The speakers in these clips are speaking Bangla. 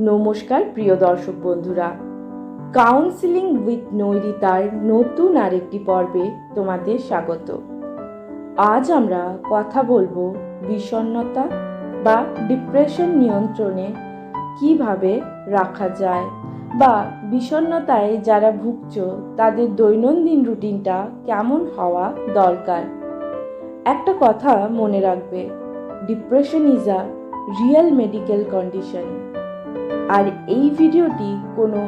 নমস্কার, প্রিয় দর্শক বন্ধুরা। কাউন্সিলিং উইথ নৈরিতার নতুন আরেকটি পর্বে তোমাদের স্বাগত। আজ আমরা কথা বলব বিষণ্ণতা বা ডিপ্রেশন নিয়ন্ত্রণে কীভাবে রাখা যায় বা বিষণ্ণতায় যারা ভুগছ, তাদের দৈনন্দিন রুটিনটা কেমন হওয়া দরকার? একটা কথা মনে রাখবে depression is a real medical condition আর এই ভিডিওটি কোনো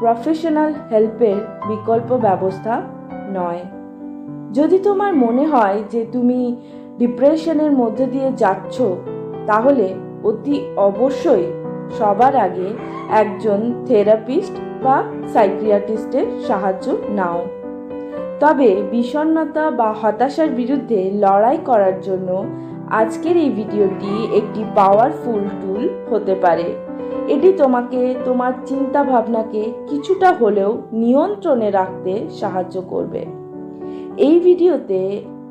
প্রফেশনাল হেল্পের বিকল্প ব্যবস্থা নয়। যদি তোমার মনে হয় যে তুমি ডিপ্রেশনের মধ্যে দিয়ে যাচ্ছ, তাহলে অতি অবশ্যই সবার আগে একজন থেরাপিস্ট বা সাইক্রিয়াটিস্টের সাহায্য নাও। তবে বিষণ্ণতা বা হতাশার বিরুদ্ধে লড়াই করার জন্য আজকের এই ভিডিওটি একটি পাওয়ারফুল টুল হতে পারে। এটি তোমাকে, তোমার চিন্তা ভাবনাকে কিছুটা হলেও নিয়ন্ত্রণে রাখতে সাহায্য করবে। এই ভিডিওতে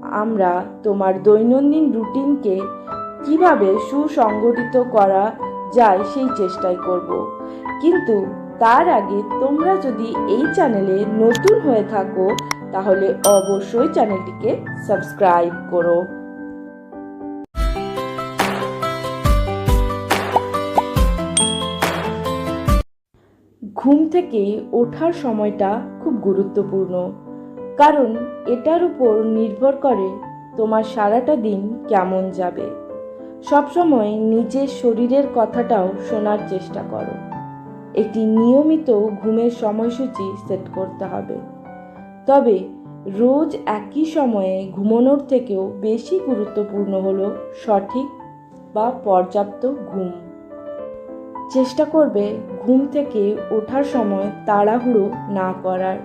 আমরা তোমার দৈনন্দিন রুটিনকে কীভাবে সুসংগঠিত করা যায় সেই চেষ্টাই করব। কিন্তু তার আগে তোমরা যদি এই চ্যানেলে নতুন হয়ে থাকো, তাহলে অবশ্যই চ্যানেলটিকে সাবস্ক্রাইব করো। ঘুম থেকে ওঠার সময়টা খুব গুরুত্বপূর্ণ। কারণ এটার উপর নির্ভর করে তোমার সারাটা দিন কেমন যাবে। সবসময় নিজের শরীরের কথাটাও শোনার চেষ্টা করো। একটি নিয়মিত ঘুমের সময়সূচি সেট করতে হবে। তবে রোজ একই সময়ে ঘুমানোর থেকেও বেশি গুরুত্বপূর্ণ হলো সঠিক বা পর্যাপ্ত ঘুম। চেষ্টা করবে ঘুম থেকে ওঠার সময় তাড়াহুড়ো না করার।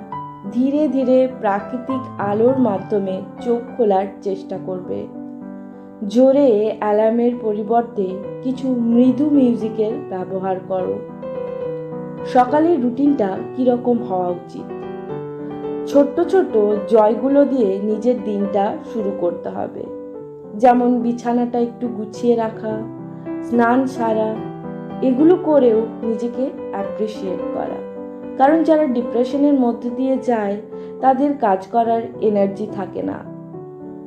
ধীরে ধীরে প্রাকৃতিক আলোর মাধ্যমে চোখ খোলার চেষ্টা করবে। জোরে অ্যালার্মের পরিবর্তে কিছু মৃদু মিউজিকের ব্যবহার করো। সকালের রুটিনটা কীরকম হওয়া উচিত? ছোট্ট ছোট্ট জয়গুলো দিয়ে নিজের দিনটা শুরু করতে হবে। যেমন বিছানাটা একটু গুছিয়ে রাখা, স্নান সারা এগুলো করেও নিজেকে অ্যাপ্রিসিয়েট করা। কারণ যারা ডিপ্রেশনের মধ্যে দিয়ে যায়, তাদের কাজ করার এনার্জি থাকে না।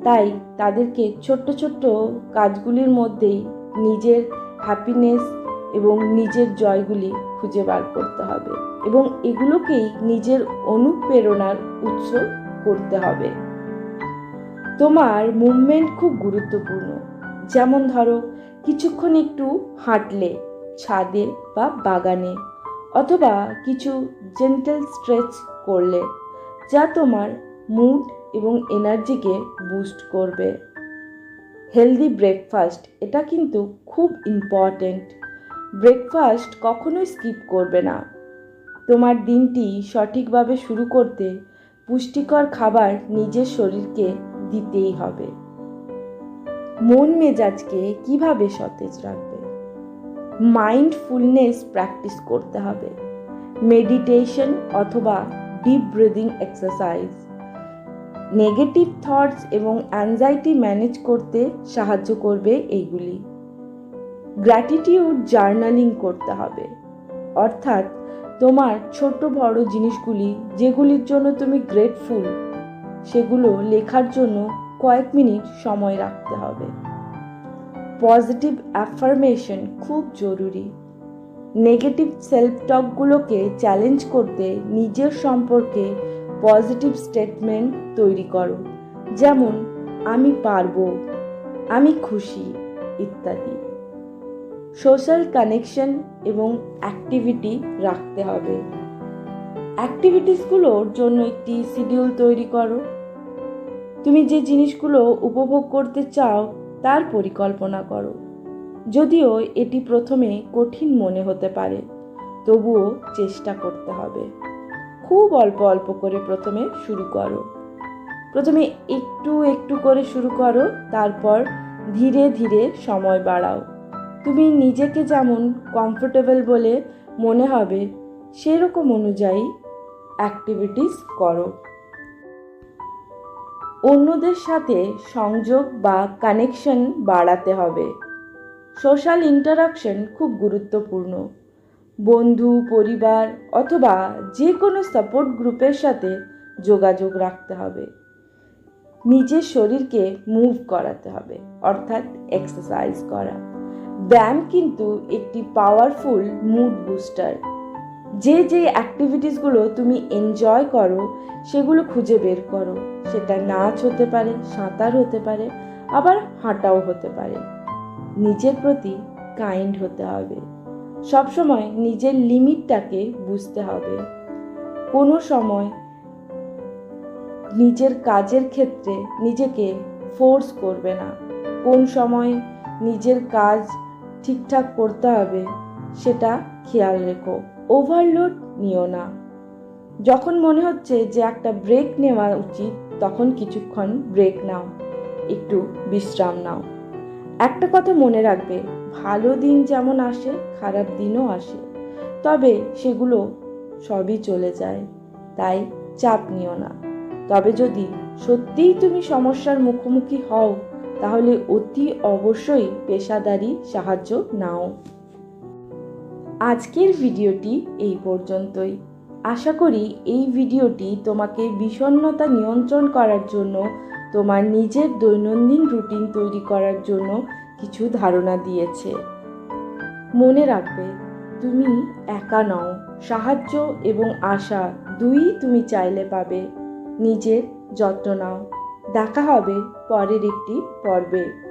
তাই তাদেরকে ছোট্ট ছোট্ট কাজগুলির মধ্যেই নিজের হ্যাপিনেস এবং নিজের জয়গুলি খুঁজে বার করতে হবে এবং এগুলোকেই নিজের অনুপ্রেরণার উৎস করতে হবে। তোমার মুভমেন্ট খুব গুরুত্বপূর্ণ। যেমন ধরো, কিছুক্ষণ একটু হাঁটলে ছাদে বা বাগানে অথবা কিছু জেন্টেল স্ট্রেচ করলে যা তোমার মুড এবং এনার্জিকে বুস্ট করবে। হেলদি ব্রেকফাস্ট এটা কিন্তু খুব ইম্পর্টেন্ট ব্রেকফাস্ট কখনোই স্কিপ করবে না। তোমার দিনটি সঠিকভাবে শুরু করতে পুষ্টিকর খাবার নিজের শরীরকে দিতেই হবে। মন মেজাজকে কীভাবে সতেজ রাখবে? মাইন্ডফুলনেস প্র্যাকটিস করতে হবে। মেডিটেশন অথবা deep breathing exercise negative thoughts এবং অ্যাংজাইটি ম্যানেজ করতে সাহায্য করবে এইগুলি। গ্র্যাটিটিউড জার্নালিং করতে হবে। অর্থাৎ তোমার ছোট বড় জিনিসগুলি যেগুলির জন্য তুমি গ্রেটফুল সেগুলো লেখার জন্য কয়েক মিনিট সময় রাখতে হবে। পজিটিভ অ্যাফার্মেশন খুব জরুরি। নেগেটিভ সেলফ টকগুলোকে চ্যালেঞ্জ করতে নিজের সম্পর্কে পজিটিভ স্টেটমেন্ট তৈরি করো। যেমন, আমি পারব আমি খুশি ইত্যাদি। সোশ্যাল কানেকশন এবং অ্যাক্টিভিটি রাখতে হবে। অ্যাক্টিভিটিসগুলোর জন্য একটি শিডিউল তৈরি করো। তুমি যে জিনিসগুলো উপভোগ করতে চাও তার পরিকল্পনা করো। যদিও এটি প্রথমে কঠিন মনে হতে পারে, তবুও চেষ্টা করতে হবে। খুব অল্প অল্প করে প্রথমে শুরু করো। প্রথমে একটু একটু করে শুরু করো, তারপর ধীরে ধীরে সময় বাড়াও। তুমি নিজেকে যেমন কমফোর্টেবল বলে মনে হবে, সেরকম অনুযায়ী অ্যাক্টিভিটিস করো। অন্যদের সাথে সংযোগ বা কানেকশন বাড়াতে হবে। সোশ্যাল ইন্টারাকশন খুব গুরুত্বপূর্ণ। বন্ধু, পরিবার অথবা যে কোনো সাপোর্ট গ্রুপের সাথে যোগাযোগ রাখতে হবে। নিজের শরীরকে মুভ করাতে হবে, অর্থাৎ এক্সারসাইজ করা। ব্যায়াম কিন্তু একটি পাওয়ারফুল মুড বুস্টার যে যে অ্যাক্টিভিটিসগুলো তুমি এনজয় করো, সেগুলো খুঁজে বের করো। সেটা নাচ হতে পারে, সাঁতার হতে পারে, আবার হাঁটাও হতে পারে। নিজের প্রতি কাইন্ড হতে হবে। সবসময় নিজের লিমিটটাকে বুঝতে হবে। কোনো সময় নিজের কাজের ক্ষেত্রে নিজেকে ফোর্স করবে না। কোন সময় নিজের কাজ ঠিকঠাক করতে হবে, সেটা খেয়াল রেখো। ওভারলোড নিও না। যখন মনে হচ্ছে যে একটা ব্রেক নেওয়া উচিত, তখন কিছুক্ষণ ব্রেক নাও। একটু বিশ্রাম নাও। একটা কথা মনে রাখবে, ভালো দিন যেমন আসে, খারাপ দিনও আসে, তবে সেগুলো সবই চলে যায়, তাই চাপ নিও না। তবে যদি সত্যিই তুমি সমস্যার মুখোমুখি হও, তাহলে অতি অবশ্যই পেশাদারি সাহায্য নাও। আজকের ভিডিওটি এই পর্যন্তই। আশা করি এই ভিডিওটি তোমাকে বিষণ্ণতা নিয়ন্ত্রণ করার জন্য, তোমার নিজের দৈনন্দিন রুটিন তৈরি করার জন্য কিছু ধারণা দিয়েছে। মনে রাখবে, তুমি একা নও, সাহায্য এবং আশা দুই তুমি চাইলে পাবে। নিজের যত্ন নাও। দেখা হবে পরের একটি পর্বে।